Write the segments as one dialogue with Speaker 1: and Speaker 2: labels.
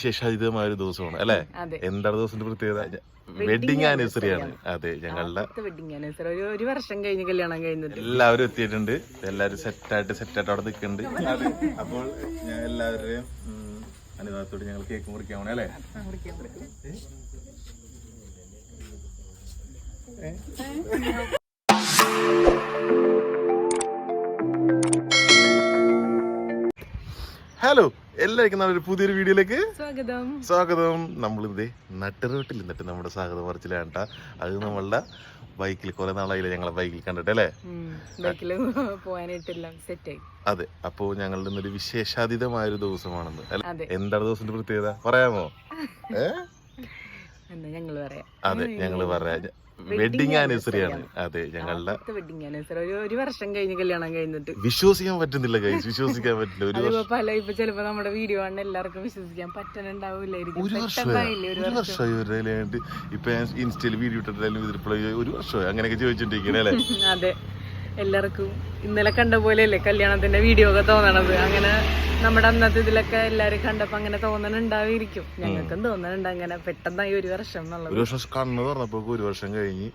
Speaker 1: വിശേഷാതീതമായ ഒരു ദിവസമാണ് അല്ലെ?
Speaker 2: എന്താ
Speaker 1: എന്താണ് ദിവസത്തിന്റെ പ്രത്യേകത? വെഡിങ് ആനിവേഴ്സറി ആണ്. അതെ ഞങ്ങളുടെ
Speaker 2: വെഡിങ് ആനിവേഴ്സറി ഒരു ഒരു വർഷം കഴിഞ്ഞ് കല്യാണം കഴിഞ്ഞിട്ട്.
Speaker 1: എല്ലാവരും എത്തിയിട്ടുണ്ട്. എല്ലാവരും സെറ്റായിട്ട് സെറ്റായിട്ട് അവിടെ നിൽക്കുന്നുണ്ട്. അപ്പോൾ ഞാൻ എല്ലാവരുടെയും അനുവാദത്തോട് ഞങ്ങൾ കേക്ക് മുറിക്കാൻ പോണേ അല്ലേ? ഹലോ എല്ലാവർക്കും നമ്മുടെ ഒരു പുതിയൊരു വീഡിയോയിലേക്ക്
Speaker 2: സ്വാഗതം.
Speaker 1: സ്വാഗതം. നമ്മളിത് നട്ടുറോട്ടിൽ നിന്നിട്ട് നമ്മുടെ സ്വാഗതം പറച്ചിലാണ്ട അത് നമ്മളുടെ ബൈക്കിൽ കുറെ നാളായില്ല ഞങ്ങളെ ബൈക്കിൽ കണ്ടിട്ട് അല്ലേ? അതെ അപ്പോ ഞങ്ങളുടെ ഇന്നൊരു വിശേഷാതീതമായ ഒരു ദിവസമാണെന്ന് എന്താണ് ദിവസത്തിന്റെ പ്രത്യേകത? പറയാമോ? അതെ ഞങ്ങൾ പറയാ. വെഡിങ് ആനിവേഴ്സറി ആണ്. അതെ ഞങ്ങളുടെ
Speaker 2: വെഡിങ് ആനിവേഴ്സറി ഒരു ഒരു വർഷം കഴിഞ്ഞ് കല്യാണം കഴിഞ്ഞിട്ട്.
Speaker 1: വിശ്വസിക്കാൻ പറ്റുന്നില്ല കൈസ് വിശ്വസിക്കാൻ പറ്റില്ല. ഒരു
Speaker 2: വർഷം പല ഇപ്പൊ ചിലപ്പോ നമ്മുടെ വീഡിയോ ആണ് എല്ലാവർക്കും വിശ്വസിക്കാൻ പറ്റണുണ്ടാവില്ലായിരിക്കും.
Speaker 1: ഒരു
Speaker 2: വർഷം
Speaker 1: വർഷമായി
Speaker 2: ഒരു
Speaker 1: ഒരു വർഷമായി ഇവരുടെ ഇപ്പൊ ഇൻസ്റ്റയിൽ വീഡിയോ ഇട്ടിട്ടായാലും ഇതിൽ ഒരു വർഷമായി അങ്ങനെയൊക്കെ ചോദിച്ചിട്ടിരിക്കണേ അല്ലേ?
Speaker 2: അതെ. എല്ലാവർക്കും ഇന്നലെ കണ്ട പോലെയല്ലേ കല്യാണത്തിന്റെ വീഡിയോ ഒക്കെ തോന്നണത്. അങ്ങനെ നമ്മുടെ അന്നത്തെ ഇതിലൊക്കെ എല്ലാരും കണ്ടപ്പോ അങ്ങനെ തോന്നണുണ്ടാവിരിക്കും ഞങ്ങൾക്കും തോന്നണുണ്ട് അങ്ങനെ. പെട്ടെന്നായി ഒരു വർഷം എന്നുള്ളത്.
Speaker 1: ഒരു വർഷം കണ്ണ് തുറന്നപ്പോ ഒരു വർഷം കഴിഞ്ഞ്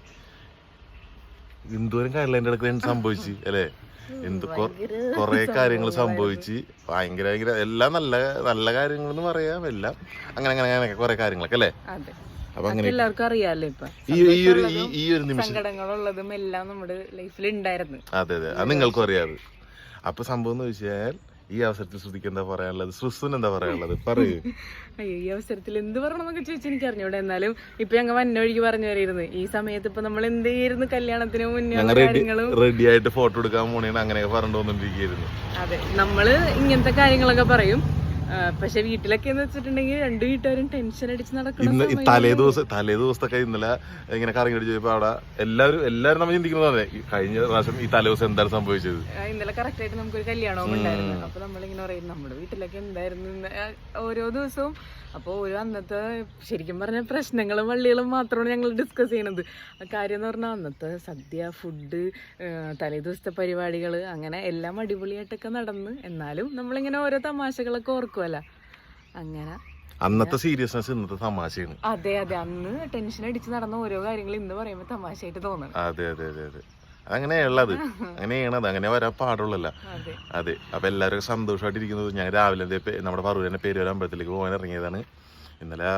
Speaker 1: എന്തോരം കാര്യം എന്റെ അടുത്ത് സംഭവിച്ചു അല്ലേ? എന്ത് കൊ- കൊറേ കാര്യങ്ങൾ സംഭവിച്ച്. ഭയങ്കര ഭയങ്കര എല്ലാം നല്ല നല്ല കാര്യങ്ങൾ എന്ന് പറയാം എല്ലാം അങ്ങനെ അങ്ങനെ അങ്ങനെ കുറെ കാര്യങ്ങളൊക്കെ അല്ലേ? അപ്പൊ അങ്ങനെ
Speaker 2: എല്ലാവർക്കും അറിയാലോ ഇപ്പൊ.
Speaker 1: ഈ ഈ ഒരു ഈ- ഒരു നിമിഷം.
Speaker 2: സങ്കടങ്ങളുള്ളതും എല്ലാം നമ്മുടെ ലൈഫിൽ ഉണ്ടായിരുന്നു
Speaker 1: അതെ അതെ. അത് നിങ്ങൾക്കും അറിയാതെ അപ്പൊ സംഭവം എന്ന് വെച്ചാൽ ഈ അവസരത്തിൽ ശ്രുതിക്ക് എന്താ പറയാനുള്ളത്? ശ്രുസുന് എന്താ പറയാനുള്ളത്? പറയൂ.
Speaker 2: അയ്യോ ഈ അവസരത്തിൽ എന്ത് പറയണമെന്നൊക്കെ ചോദിച്ചാൽ എനിക്ക് അറിഞ്ഞൂടെ. എന്നാലും ഇപ്പൊ ഞങ്ങൾ വന്നൊഴുകി പറഞ്ഞു വരായിരുന്നു ഈ സമയത്ത് ഇപ്പൊ നമ്മൾ എന്ത് ചെയ്യായിരുന്നു കല്യാണത്തിന് മുന്നേ കാര്യങ്ങളും?
Speaker 1: റെഡി ആയിട്ട് ഫോട്ടോ എടുക്കാൻ പോണേന്ന് അങ്ങനെയൊക്കെ പറഞ്ഞുകൊണ്ടിരിക്കുന്നു
Speaker 2: അതെ നമ്മൾ ഇങ്ങനത്തെ കാര്യങ്ങളൊക്കെ പറയും. പക്ഷെ വീട്ടിലൊക്കെ എന്ന് വെച്ചിട്ടുണ്ടെങ്കിൽ രണ്ടു വീട്ടുകാരും ടെൻഷൻ അടിച്ച് നടക്കുന്ന
Speaker 1: തലേ ദിവസം തലേ ദിവസത്തൊക്കെ ഇന്നലെ ഇങ്ങനെ കറങ്ങി അടിച്ചപ്പോ അവിടെ എല്ലാവരും എല്ലാവരും നമ്മൾ ചിന്തിക്കുന്നതാണ് കഴിഞ്ഞ പ്രാവശ്യം ഈ തലേ ദിവസം എന്താണ് സംഭവിച്ചത്?
Speaker 2: ഇന്നലെ കറക്റ്റ് ആയിട്ട് നമുക്കൊരു കല്യാണവും ഉണ്ടായിരുന്നു. അപ്പൊ നമ്മളിങ്ങനെ പറയും നമ്മുടെ വീട്ടിലൊക്കെ എന്തായിരുന്നു ഓരോ ദിവസവും. അപ്പോൾ ഓരോ അന്നത്തെ ശരിക്കും പറഞ്ഞ പ്രശ്നങ്ങളും വള്ളികളും മാത്രമാണ് ഞങ്ങൾ ഡിസ്കസ് ചെയ്യണത്. ആ കാര്യം എന്ന് പറഞ്ഞാൽ അന്നത്തെ സദ്യ ഫുഡ് തലേ ദിവസത്തെ പരിപാടികൾ അങ്ങനെ എല്ലാം അടിപൊളിയായിട്ടൊക്കെ നടന്ന് എന്നാലും നമ്മളിങ്ങനെ ഓരോ തമാശകളൊക്കെ ഓർക്കുമല്ല അങ്ങനെ.
Speaker 1: അന്നത്തെ സീരിയസ്നെസ് ഇന്നത്തെ തമാശയാണ്.
Speaker 2: അതെ അതെ. അന്ന് ടെൻഷൻ അടിച്ച് നടന്ന ഓരോ കാര്യങ്ങൾ ഇന്ന് പറയുമ്പോൾ തമാശയായിട്ട് തോന്നണം.
Speaker 1: അതെ അതെ അതെ അതെ. അങ്ങനെയുള്ളത് അങ്ങനെയാണത് അങ്ങനെ വരാൻ പാടുള്ളല്ല.
Speaker 2: അതെ.
Speaker 1: അതെ. അപ്പൊ എല്ലാവരും സന്തോഷമായിട്ടിരിക്കുന്നത് ഞാൻ രാവിലെ നമ്മുടെ പറവൂരിന്റെ പേര് അമ്പലത്തിലേക്ക് പോകാൻ ഇറങ്ങിയതാണ്. ഇന്നലെ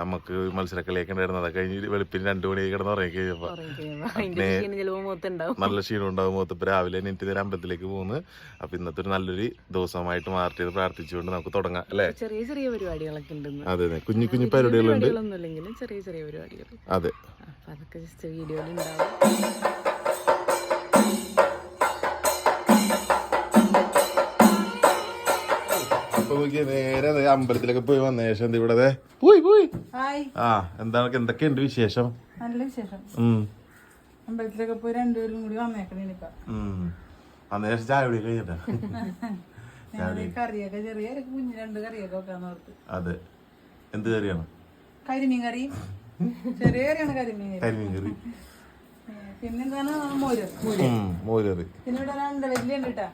Speaker 1: നമുക്ക് മത്സരക്കളിയൊക്കെ ഉണ്ടായിരുന്നു. അതൊക്കെ കഴിഞ്ഞ് വെളുപ്പിന് രണ്ടു മണിയായി കിടന്ന് ഉറങ്ങി കഴിഞ്ഞപ്പോ.
Speaker 2: ഉറങ്ങിക്കഴിയുമ്പോ അതിന്റെ ക്ഷീണം ചിലപ്പോൾ
Speaker 1: നല്ല ക്ഷീണം ഉണ്ടാവും മുഖത്ത് ഇപ്പൊ രാവിലെ എനിക്ക് നേരെ അമ്പലത്തിലേക്ക് പോകുന്നു അപ്പൊ ഇന്നത്തെ ഒരു നല്ലൊരു ദിവസമായിട്ട് മാർട്ട് ചെയ്ത് പ്രാർത്ഥിച്ചുകൊണ്ട് നമുക്ക് തുടങ്ങാം അല്ലേ?
Speaker 2: ചെറിയ ചെറിയ പരിപാടികളൊക്കെ
Speaker 1: അതെ അതെ. കുഞ്ഞു കുഞ്ഞു പരിപാടികളുണ്ട്.
Speaker 2: ചെറിയ ചെറിയ പരിപാടികൾ
Speaker 1: അതെ.
Speaker 2: അതൊക്കെ ജസ്റ്റ് വീഡിയോയിൽ ഉണ്ടാവും.
Speaker 1: അപ്പൊ നോക്കിയേ നേരെ ദേ അമ്പലത്തിലൊക്കെ പോയി വന്ന ശേഷം ദേ ഇവിടെ ദേ? പോയി പോയി.
Speaker 3: ഹായ്.
Speaker 1: ആ എന്താണ് എന്തൊക്കെയുണ്ട് വിശേഷം?
Speaker 3: നല്ല വിശേഷം.
Speaker 1: ഉം.
Speaker 3: അമ്പലത്തിലൊക്കെ പോയി രണ്ടുപേരും കൂടി വന്നേക്കണേ ഇനിയിപ്പ
Speaker 1: ഉം. അന്ന് ശേഷം ചായ കുടി കഴിഞ്ഞിട്ട്?
Speaker 3: ഞങ്ങൾ ഈ കറിയൊക്കെ ചെറിയ ഒരു കുഞ്ഞ് രണ്ട് കറിയൊക്കെ വെക്കാന്ന് ഓർത്ത്.
Speaker 1: അതെ. എന്ത് കറിയാണ്?
Speaker 3: കരിമീൻ കറി. ചെറിയ കറിയാണ് കരിമീൻ കറി.
Speaker 1: കരിമീൻ കറി.
Speaker 3: പിന്നെന്താണ് മോര്? മോര്
Speaker 1: ഉം മോരറി
Speaker 3: പിന്നെ ഇവിടെ രണ്ട് വലിയ ഉണ്ട് കേട്ടാ.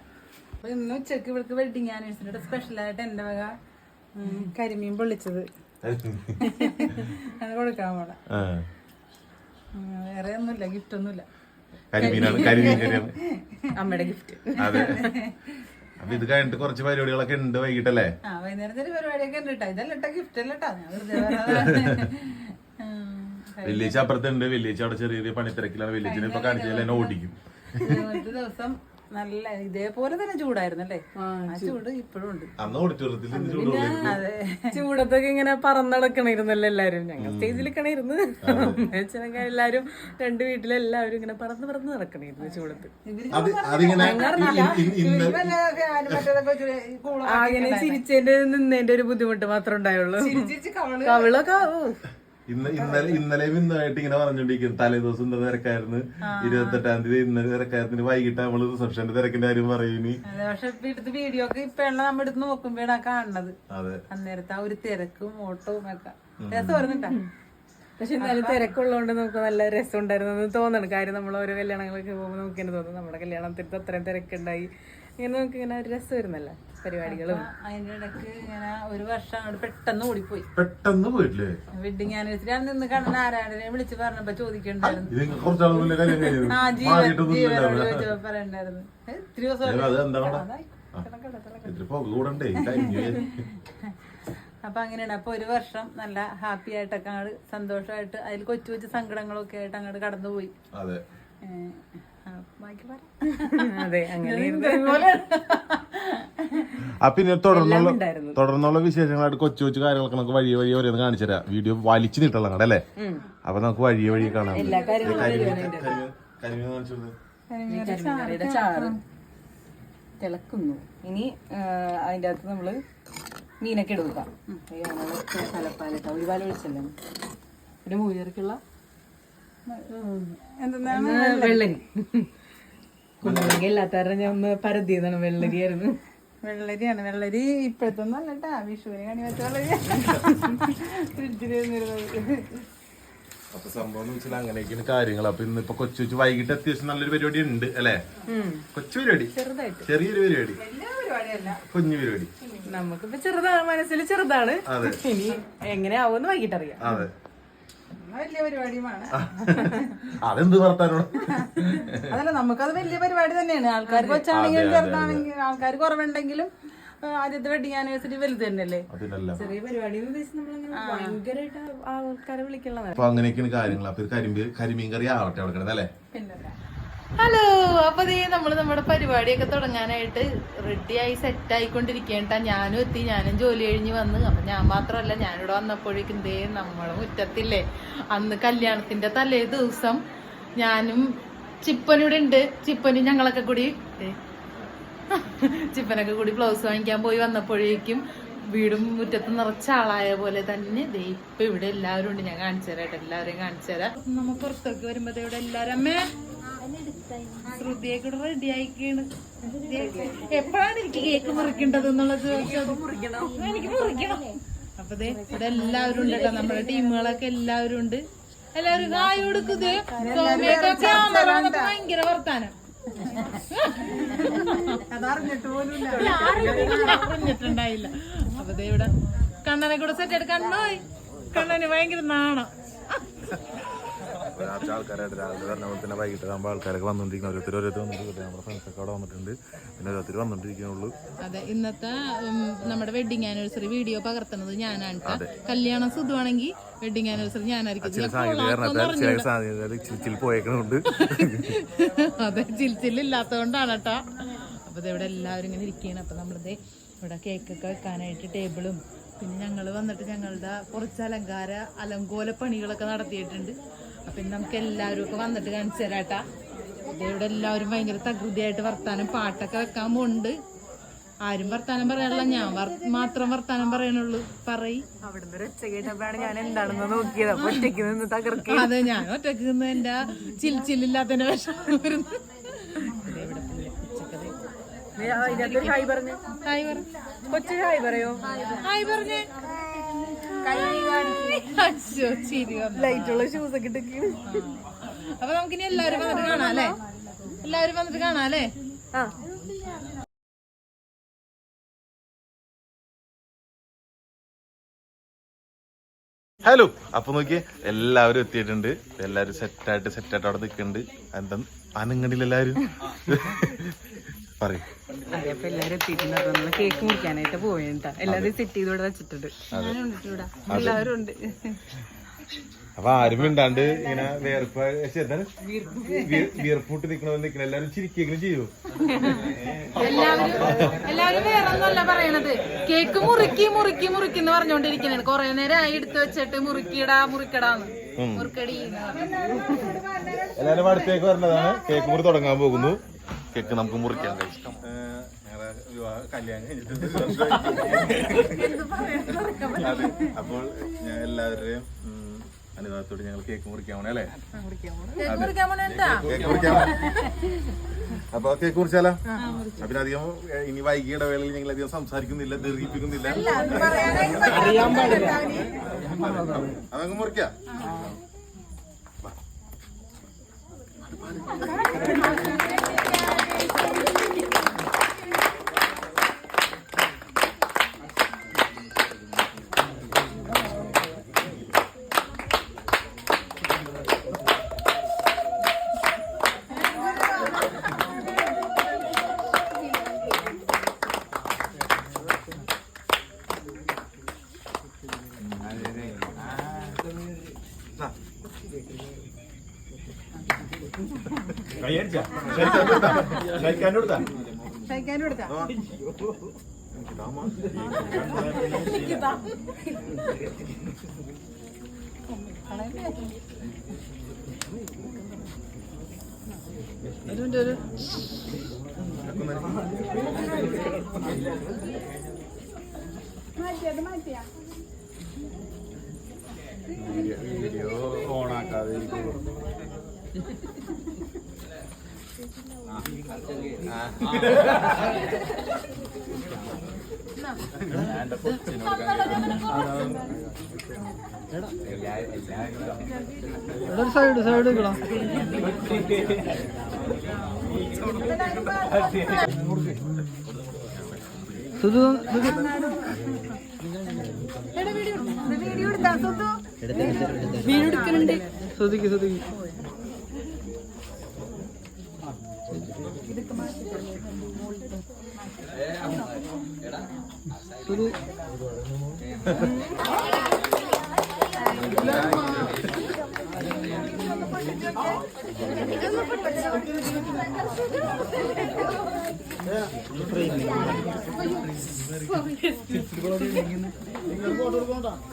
Speaker 3: അപ്പൊ ഇന്ന് ഉച്ചയ്ക്ക് ഇവൾക്ക് വെഡിങ് ആനിവേഴ്സറിയുടെ സ്പെഷ്യലായിട്ട് എന്റെ വക കരിമീൻ പൊള്ളിച്ചത്. അത് കൊടുക്കാൻ പോണ. വേറെ ഒന്നുമില്ല ഗിഫ്റ്റ് ഒന്നുമില്ല.
Speaker 1: കരിമീനാണ് കരിമീൻ കറിയാണ്
Speaker 2: അമ്മയുടെ ഗിഫ്റ്റ്
Speaker 1: അതെ. അപ്പൊ ഇത് കഴിഞ്ഞിട്ട് കുറച്ച് പരിപാടികളൊക്കെ ഉണ്ട് വൈകിട്ടല്ലേ?
Speaker 3: ആ പരിപാടിയൊക്കെ ഉണ്ട് കേട്ടോ ഇതല്ല കേട്ടോ ഗിഫ്റ്റ് അല്ല കേട്ടോ ഞാൻ വെറുതെ പറഞ്ഞതാണ്. ഉം.
Speaker 1: വെള്ളിയാഴ്ച അപ്പുറത്തുണ്ട്. വെള്ളിയാഴ്ച അവിടെ ചെറിയ ചെറിയ പണിത്തിരക്കിലാണ്. വെള്ളിയാഴ്ച ഇപ്പൊ കാണിച്ചാൽ എന്നെ ഓടിക്കും.
Speaker 3: ഒരു ദിവസം നല്ല ഇതേപോലെ തന്നെ ചൂടായിരുന്നു അല്ലേ? ആ ചൂട് ഇപ്പോഴും ഉണ്ട്.
Speaker 1: അന്ന് ഓഡിറ്റോറിയത്തിൽ
Speaker 3: അതെ.
Speaker 2: ചൂടത്തൊക്കെ ഇങ്ങനെ പറന്നടക്കണിരുന്നല്ലോ എല്ലാരും. ഞങ്ങൾ സ്റ്റേജിൽ കണിരുന്ന് വെച്ചാൽ എല്ലാരും രണ്ട് വീട്ടിലെല്ലാവരും ഇങ്ങനെ പറന്ന് പറന്ന് നടക്കണിരുന്നു ചൂടത്ത്. അങ്ങനെ ചിരിച്ചതിന്റെ നിന്നതിന്റെ ഒരു ബുദ്ധിമുട്ട് മാത്രമേ ഉണ്ടായുള്ളൂ. കവിളൊക്കെ
Speaker 1: ഇന്ന് ഇന്നലെ ഇന്നലെയും ഇന്നായിട്ട് ഇങ്ങനെ പറഞ്ഞോണ്ടിരിക്കുന്നു. തലേ ദിവസം എന്താ തിരക്കായിരുന്നു. ഇരുപത്തെട്ടാം തീയതി ഇന്നലെ തിരക്കായിരുന്നു. വൈകിട്ട് നമ്മൾ റിസപ്ഷന്റെ തിരക്കിന്റെ കാര്യം പറയുന്നു
Speaker 3: അതെ പക്ഷെ എടുത്ത് വീഡിയോ ഒക്കെ ഇപ്പഴാണ് നമ്മ എടുത്ത് നോക്കുമ്പോഴാണ് കാണുന്നത്.
Speaker 1: അതെ.
Speaker 3: അന്നേരത്തെ ആ ഒരു തിരക്കും ഓട്ടവും ഒക്കെ.
Speaker 2: പക്ഷെ എന്നാലും തിരക്കുള്ളതുകൊണ്ട് നമുക്ക് നല്ല രസം ഉണ്ടായിരുന്നു എന്ന് തോന്നണം. കാര്യം നമ്മൾ ഓരോ കല്യാണങ്ങളൊക്കെ പോകുമ്പോൾ നമുക്ക് തോന്നുന്നു തോന്നും. നമ്മുടെ കല്യാണത്തിൽ അത്രയും തിരക്കുണ്ടായി. ഇങ്ങനെ നമുക്ക് ഇങ്ങനെ ഒരു രസം വരുന്നല്ലോ പരിപാടികളും.
Speaker 3: അതിന്റെ ഇടയ്ക്ക് ഇങ്ങനെ ഒരു വർഷം അങ്ങോട്ട് പെട്ടെന്ന് ഓടിപ്പോയി.
Speaker 1: പെട്ടെന്ന് പോയിട്ടില്ലേ?
Speaker 3: വെഡിങ് ആനിവേഴ്സറി ആണ് നിന്ന് കണ്ണൻ ആരാടനെ വിളിച്ച് പറഞ്ഞപ്പോ ചോദിക്കണ്ടായിരുന്നു. ആ ജീവൻ ജീവനോട് ചോദിച്ചപ്പോ പറയണ്ടായിരുന്നു. ഇത്തിരി ദിവസം അപ്പൊ അങ്ങനെയാണ്. അപ്പൊ ഒരു വർഷം നല്ല ഹാപ്പി ആയിട്ടൊക്കെ അങ്ങോട്ട് സന്തോഷമായിട്ട് അതിൽ കൊച്ചു കൊച്ചു സങ്കടങ്ങളൊക്കെ ആയിട്ട് അങ്ങോട്ട് കടന്നുപോയി.
Speaker 1: അതെ
Speaker 3: ആ,
Speaker 1: പിന്നെ തുടർന്നുള്ള തുടർന്നുള്ള വിശേഷങ്ങളായിട്ട് കൊച്ചു കൊച്ചു കാര്യങ്ങളൊക്കെ നമുക്ക് വഴി വഴി ഓരോന്ന് കാണിച്ചു തരാം. വീഡിയോ വലിച്ചു നീട്ടല്ല അങ്ങടെ അല്ലേ അപ്പൊ നമുക്ക് വഴി വഴി കാണാം.
Speaker 2: തിളക്കുന്നു. ഇനി അതിന്റെ അകത്ത് നമ്മൾ മീനൊക്കെ എടുക്കാം തലപ്പാലിട്ട ഒരു പാല ഒഴിച്ചല്ലേ? പിന്നെ
Speaker 3: എന്തെന്നാണ്
Speaker 2: വെള്ളരി. കുഞ്ഞുങ്ങൾക്ക് എല്ലാത്തവരുടെ ഞാൻ ഒന്ന് പരതിയതാണ് വെള്ളരിയായിരുന്നു.
Speaker 3: വെള്ളരിയാണ്. വെള്ളരി ഇപ്പോഴത്തൊന്നും അല്ല കേട്ടാ വിഷുവിന് കണി വെച്ച വെള്ളരി. ഫ്രിഡ്ജിലിരുന്നിരുന്നത്
Speaker 1: അപ്പൊ സംഭവം വെച്ചാൽ അങ്ങനെയൊക്കെയാണ് കാര്യങ്ങൾ. അപ്പൊ ഇന്നിപ്പോ കൊച്ചു കൊച്ചു വൈകിട്ട് അത്യാവശ്യം നല്ലൊരു പരിപാടി ഉണ്ട് അല്ലെ? കൊച്ചു പരിപാടി.
Speaker 3: ചെറുതായിട്ട്.
Speaker 1: ചെറിയൊരു പരിപാടി. കുഞ്ഞു പരിപാടി.
Speaker 2: നമുക്കിപ്പോ ചെറുതാണ് മനസ്സിൽ ചെറുതാണ്.
Speaker 1: അതെ.
Speaker 2: ഇനി എങ്ങനെയാവുമെന്ന് വൈകിട്ടറിയാം.
Speaker 1: അതെ.
Speaker 3: എന്നാ വലിയ പരിപാടിയുമാണ്.
Speaker 1: അതെന്ത് വർത്താനോട്
Speaker 3: അതല്ല നമുക്കത് വലിയ പരിപാടി തന്നെയാണ്. ആൾക്കാർ കൊച്ചാണെങ്കിലും ചെറുതാണെങ്കിലും ആൾക്കാർ കുറവുണ്ടെങ്കിലും ആദ്യത്തെ വെഡിങ് ആനിവേഴ്സറി വലുത് തന്നെയല്ലേ?
Speaker 1: അതിനല്ല.
Speaker 2: ചെറിയ പരിപാടി ഭയങ്കരമായിട്ട് ആൾക്കാരെ വിളിക്കണതാണ്
Speaker 1: അപ്പൊ അങ്ങനെയൊക്കെയാണ് കാര്യങ്ങൾ. അപ്പൊ കരിമീൻ കരിമീൻ കറി ആവട്ടെ അവിടെ
Speaker 4: കിടന്നല്ലേ അപ്പൊ ദേ നമ്മൾ നമ്മുടെ പരിപാടിയൊക്കെ തുടങ്ങാനായിട്ട് റെഡിയായി സെറ്റ് ആയിക്കൊണ്ടിരിക്കേണ്ട ഞാനും എത്തി ഞാനും ജോലി കഴിഞ്ഞ് വന്ന്. അപ്പൊ ഞാൻ മാത്രമല്ല ഞാനിവിടെ വന്നപ്പോഴേക്കും ദേ നമ്മളെ മുറ്റത്തില്ലേ അന്ന് കല്യാണത്തിന്റെ തലേ ദിവസം ഞാനും ചിപ്പനിവിടെ ഉണ്ട്. ചിപ്പനും ഞങ്ങളൊക്കെ കൂടി ചിപ്പനൊക്കെ കൂടി ബ്ലൗസ് വാങ്ങിക്കാൻ പോയി വന്നപ്പോഴേക്കും വീടും മുറ്റത്ത് നിറച്ച ആളായ പോലെ തന്നെ ഇപ്പൊ ഇവിടെ എല്ലാവരും ഉണ്ട്. ഞാൻ കാണിച്ചു തരാം എല്ലാവരെയും കാണിച്ചു തരാം നമ്മ പുറത്തേക്ക് വരുമ്പോ ഇവിടെ എല്ലാരും അമ്മേ. ശ്രുതിയൊക്കെ റെഡി ആയിക്കാണ്. എപ്പോഴാണ് എനിക്ക് കേക്ക് മുറിക്കേണ്ടത് എന്നുള്ളത് എനിക്ക് മുറിക്കണം. അപ്പൊ ഇവിടെ എല്ലാവരും ഉണ്ട് കേട്ടോ നമ്മുടെ ടീമുകളൊക്കെ എല്ലാവരും ഉണ്ട്. എല്ലാവരും കായ് കൊടുക്കുന്നത് ഭയങ്കര വർത്താനം. അറിഞ്ഞിട്ടുണ്ടായില്ല. അപ്പൊ ഇവിടെ കണ്ണനെ കൂടെ സെറ്റ് എടുക്കാൻ. കണ്ണന് ഭയങ്കര നാണം.
Speaker 1: രാത്രി ആൾക്കാരായിട്ട് രാവിലെ പറഞ്ഞ പോലെ തന്നെ വൈകിട്ട് ആകുമ്പോൾ ആൾക്കാരൊക്കെ വന്നുകൊണ്ടിരിക്കുന്നു ഓരോരുത്തർ ഓരോരുത്തർ വന്നിട്ടുണ്ട് നമ്മുടെ ഫ്രണ്ട്സൊക്കെ അവിടെ വന്നിട്ടുണ്ട്. പിന്നെ ഓരോരുത്തർ വന്നുകൊണ്ടിരിക്കുന്നുള്ളൂ
Speaker 4: അതെ ഇന്നത്തെ നമ്മുടെ വെഡിങ് ആനിവേഴ്സറി വീഡിയോ പകർത്തുന്നത് ഞാനാണ്. കല്യാണം സുധുവാണെങ്കിൽ വെഡിങ് ആനിവേഴ്സറി ഞാനായിരിക്കും.
Speaker 1: ചില. സാധ്യത ചിൽ പോയേക്കണുണ്ട്.
Speaker 4: അതെ ചിൽച്ചില്ലാത്തതുകൊണ്ടാണ് കേട്ടോ അപ്പൊ ദേ ഇവിടെ എല്ലാവരും ഇങ്ങനെ ഇരിക്കുകയാണ് അപ്പൊ നമ്മളിത് ഇവിടെ കേക്കൊക്കെ വെക്കാനായിട്ട് ടേബിളും പിന്നെ ഞങ്ങൾ വന്നിട്ട് ഞങ്ങളുടെ കുറച്ച് അലങ്കാര അലങ്കോല പണികളൊക്കെ നടത്തിയിട്ടുണ്ട്. അപ്പൊ നമുക്ക് എല്ലാവരും ഒക്കെ വന്നിട്ട് കാണിച്ചു തരാട്ടാ ഇവിടെ എല്ലാവരും ഭയങ്കര തകൃതിയായിട്ട് വർത്താനം പാട്ടൊക്കെ വെക്കാൻ പോകുന്നുണ്ട് ആരും വർത്താനം പറയാനുള്ള ഞാൻ മാത്രം വർത്താനം പറയണുള്ളൂ പറയ്.
Speaker 2: അവിടുന്ന് ഒരു ഒച്ച ഞാൻ എന്താണെന്ന് നോക്കിയത്. അപ്പൊ ഒറ്റയ്ക്ക് നിന്ന് തകർക്കി.
Speaker 4: അതെ ഞാൻ ഒറ്റയ്ക്ക് നിന്ന് എന്റെ ചിൽ ചില്ലില്ലാത്തതിന്റെ വിഷമം വരുന്നു.
Speaker 2: ഹായ് പറഞ്ഞു.
Speaker 4: ഹായ്
Speaker 2: കൊച്ചു ഹായ് പറയോ?
Speaker 4: ഹായ് പറഞ്ഞേ. ചിരി
Speaker 2: ലൈറ്റുള്ള ഷൂസ് ഒക്കെ ഇട്ടൊക്കെയാണ്
Speaker 4: അപ്പൊ നമുക്കിനി എല്ലാവരും വന്നിട്ട് കാണാം അല്ലേ? എല്ലാവരും വന്നിട്ട് കാണാം അല്ലേ?
Speaker 2: ആ.
Speaker 1: ഹലോ. അപ്പൊ നോക്കിയേ എല്ലാവരും എത്തിയിട്ടുണ്ട്. എല്ലാവരും സെറ്റായിട്ട് സെറ്റായിട്ട് അവിടെ നിൽക്കുന്നുണ്ട്. എന്താ അനങ്ങണില്ല എല്ലാവരും. പറയും.
Speaker 2: അതെ അപ്പൊ എല്ലാരും എത്തിയിട്ടുണ്ട്. അപ്പൊ നമ്മൾ കേക്ക് മുറിക്കാനായിട്ട് പോയിട്ടാ എല്ലാരും സെറ്റ് വെച്ചിട്ടുണ്ട്. എല്ലാവരും ഉണ്ട്.
Speaker 1: അപ്പൊ ആരും മിണ്ടാണ്ട് ഇങ്ങനെ വേർപ്പ് എന്താണ്? വീർപ്പൂട്ട് നിക്കണോ നിക്കണ. എല്ലാരും ചിരിക്കെങ്കിലും ചെയ്യൂ?
Speaker 4: എല്ലാവരും എല്ലാവരും വേറെ ഒന്നല്ല പറയണത്. കേക്ക് മുറുക്കി മുറുക്കി മുറുക്കി എന്ന് പറഞ്ഞോണ്ടിരിക്കുന്നത് കൊറേ നേരം ആയി എടുത്തു വെച്ചിട്ട് മുറുക്കിടാ മുറിക്കടാന്ന്. മുറുക്കടി.
Speaker 1: എല്ലാരും അടുത്തേക്ക് വരണതാണ് കേക്ക് മുറി തുടങ്ങാൻ പോകുന്നു. കേക്ക് നമുക്ക് മുറിക്കാൻ കഴിച്ചു കല്യാണം കഴിഞ്ഞിട്ട് അപ്പോൾ ഞാൻ എല്ലാവരുടെയും അനുവാദത്തോട് ഞങ്ങൾ കേക്ക് മുറിക്കാൻ പോണേ അല്ലേ. അപ്പൊ കേക്ക് മുറിച്ചാലോ? പിന്നെ അധികം ഇനി വൈകി ഇടവേളയിൽ ഞങ്ങൾ അധികം സംസാരിക്കുന്നില്ല ദീർഘിപ്പിക്കുന്നില്ല അതങ്ങ് മുറിക്കാം.
Speaker 3: കഴിക്കാനും എടുക്കാം മാറ്റിയത് മാറ്റിയാ?
Speaker 5: വീഡിയോ ഓണാക്കാതെ കൊച്ചിനോട്
Speaker 6: സൈഡ് സൈഡ് എടുക്കണം സുധു
Speaker 3: വീഡിയോ എടുത്താ സുധു?
Speaker 6: സുധിക്ക് സുധിക്ക്.
Speaker 1: ഏറ്റവും കൂടുതൽ ഇഷ്ടമാണ് ഫോട്ടോ
Speaker 5: കാണണം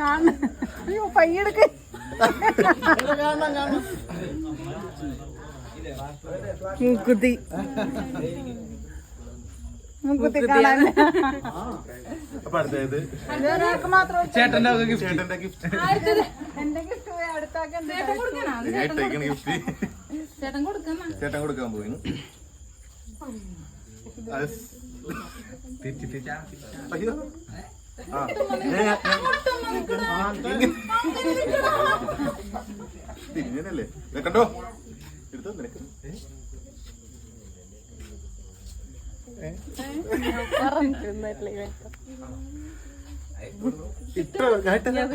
Speaker 3: കാണ അയ്യോ പയ്യെടുക്ക് മൂക്കുത്തി മൂക്കുത്തി കാണാൻ.
Speaker 1: അപ്പൊ അടുത്തത്.
Speaker 3: ഒരാൾക്ക് മാത്രം
Speaker 5: ചേട്ടന്റെ ഗിഫ്റ്റ്
Speaker 1: ചേട്ടന്റെ ഗിഫ്റ്റ്
Speaker 3: എന്റെ ഗിഫ്റ്റ് പോയി
Speaker 4: ചേട്ടൻ
Speaker 1: കൊടുക്കാൻ പോയി
Speaker 5: തിരിച്ച് തിരിച്ച്
Speaker 1: അയ്യോ. ഞാൻ- കണ്ടോ എടുത്തോ നിനക്ക്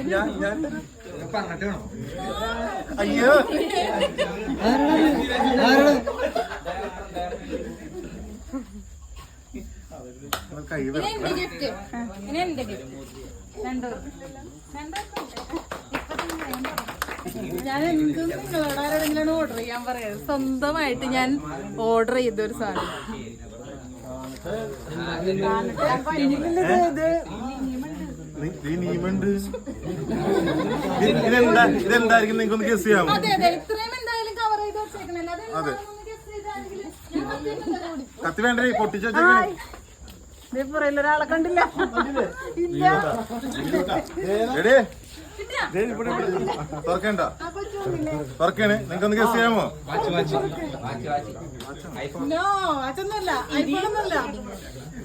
Speaker 1: ഞാൻ അയ്യോ.
Speaker 4: ഞാൻ എന്തും നിങ്ങളോട് ആരോടെങ്കിലും ഓർഡർ ചെയ്യാൻ പറയാം. സ്വന്തമായിട്ട് ഞാൻ ഓർഡർ ചെയ്ത ഒരു സാധനം.
Speaker 1: ഇതെന്താ ഇതെന്തായിരിക്കും നിങ്ങൾക്ക് ഒന്ന് ഗസ് ചെയ്യാമോ
Speaker 4: അതെ
Speaker 1: കത്തി വേണ്ടേ? പൊട്ടിച്ചു
Speaker 3: ഒരാളെ കണ്ടില്ല. ഇല്ല.
Speaker 1: എടേ. തുറക്കണ്ട. തുറക്കണേ. നിങ്ങൾക്കൊന്ന് ഗസ് ചെയ്യാമോ?
Speaker 5: എന്താണ് വാച്ച്. Watch watch.
Speaker 3: നോ അതൊന്നല്ല ഐഫോണൊന്നല്ല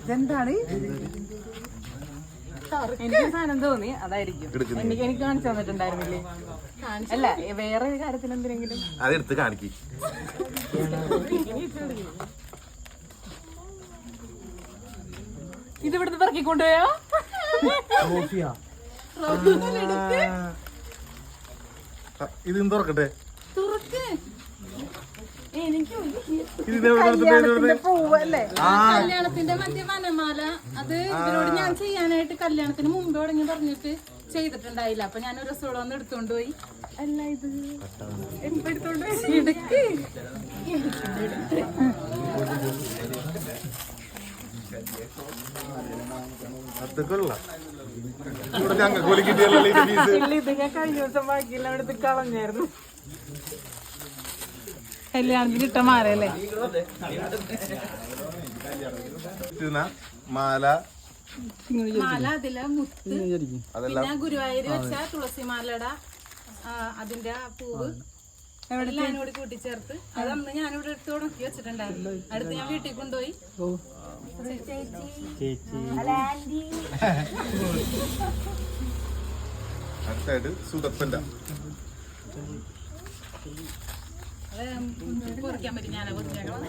Speaker 3: ഇതെന്താണ്?
Speaker 2: എനിക്ക് സാധനം തോന്നി. അതായിരിക്കും. എനിക്ക് എനിക്ക് കാണിച്ചു തന്നിട്ടുണ്ടായിരുന്നില്ലേ? അല്ല വേറെ കാര്യത്തിൽ എന്തിനെങ്കിലും?
Speaker 1: അതെടുത്ത് കാണിക്ക്.
Speaker 2: ഇത് ഇവിടുന്ന് പറക്കി കൊണ്ടുപോയോ
Speaker 1: ആ, ഇത് തുറക്കട്ടെ?
Speaker 3: കല്യാണത്തിന്റെ
Speaker 4: മറ്റേ വനമാല. അത് ഇവരോട് ഞാൻ ചെയ്യാനായിട്ട് കല്യാണത്തിന് മുമ്പ് തുടങ്ങി പറഞ്ഞിട്ട് ചെയ്തിട്ടുണ്ടായില്ല. അപ്പൊ ഞാൻ ഒരു ദിവസം വന്ന് എടുത്തോണ്ട് പോയി. അല്ല ഇത് എടുത്തോണ്ട് പോയി? എടുക്ക്
Speaker 1: അത് കൊള്ളാം ഇവിടെ ഞങ്ങൾക്ക് പോലും കിട്ടിയല്ലോ ഇത്
Speaker 2: ഇത് ഞാൻ കഴിഞ്ഞ ദിവസം കളഞ്ഞായിരുന്നു. കല്യാണത്തിന്
Speaker 1: മാല.
Speaker 4: മാല അതിലെ മുത്ത്.
Speaker 1: അതെല്ലാം
Speaker 4: പിന്നെ ഗുരുവായൂര് വെച്ച തുളസിമാലയുടെ മാലട അതിന്റെ ആ പൂവ്. കൂടി കൂട്ടിച്ചേർത്ത്. അത് അന്ന് ഞാനിവിടെ എടുത്ത് ഉണക്കി വെച്ചിട്ടുണ്ടായിരുന്നു. അടുത്ത് ഞാൻ വീട്ടിൽ കൊണ്ടുപോയി.
Speaker 1: അടുത്തായിട്ട് സുതപ്പന്റെ
Speaker 4: പൊറിക്കാൻ പറ്റും. ഞാനാ പൊറിച്ചേക്കണം.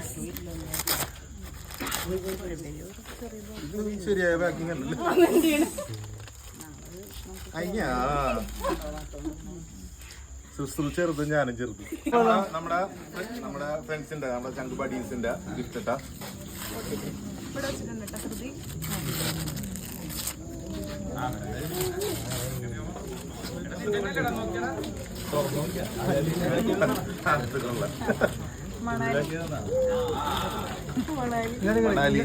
Speaker 1: ശരിയായ പാക്കിംഗ് അല്ലല്ലോ. അയ്യാ. സിസ്റ്റർ ചെറുത് ഞാനും ചെറുത്. നമ്മുടെ നമ്മുടെ ഫ്രണ്ട്സിന്റെ നമ്മുടെ ചങ്ക് ബഡീസിന്റെ ഗിഫ്റ്റ് ഇട്ടാ. മണാലി.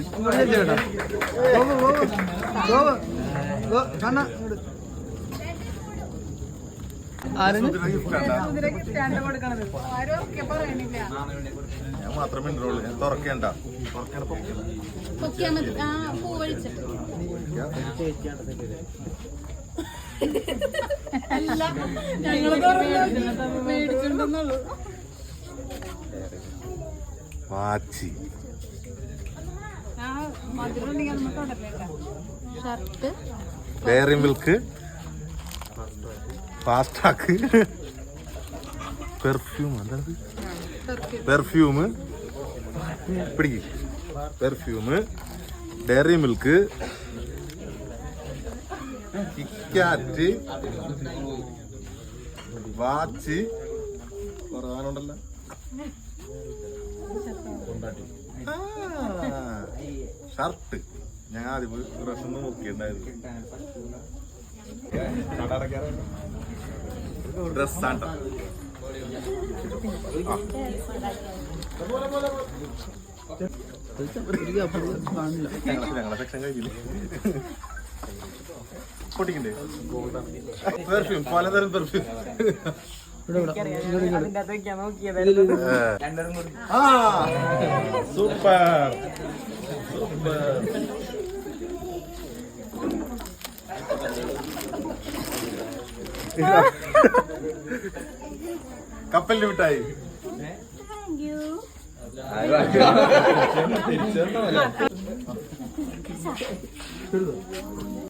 Speaker 1: ഞാൻ മാത്രമേ ഉണ്ടുള്ളൂ ഞാൻ തുറക്കേണ്ട. വാച്ചി. ഡയറി മിൽക്ക് ഫാസ്റ്റാക്ക് പെർഫ്യൂം എന്താണ്? പെർഫ്യൂം പിടിക്ക്. Perfume dairy milk KitKat watch കുറവാനുണ്ടല്ലോ shirt ഞാൻ ആദ്യം ഡ്രസ്സൊന്നും നോക്കിയിട്ടുണ്ടായിരുന്നു. ഡ്രസ്സാണ്ട
Speaker 6: കാണില്ല
Speaker 1: ഞങ്ങളെ സെക്ഷൻ കഴിഞ്ഞില്ലേ പൊട്ടിക്കണ്ടേ പെർഫ്യൂം പലതരം പെർഫ്യൂം സൂപ്പർ സൂപ്പർ കപ്പലിന് മിഠായി.
Speaker 6: ചെറുതോ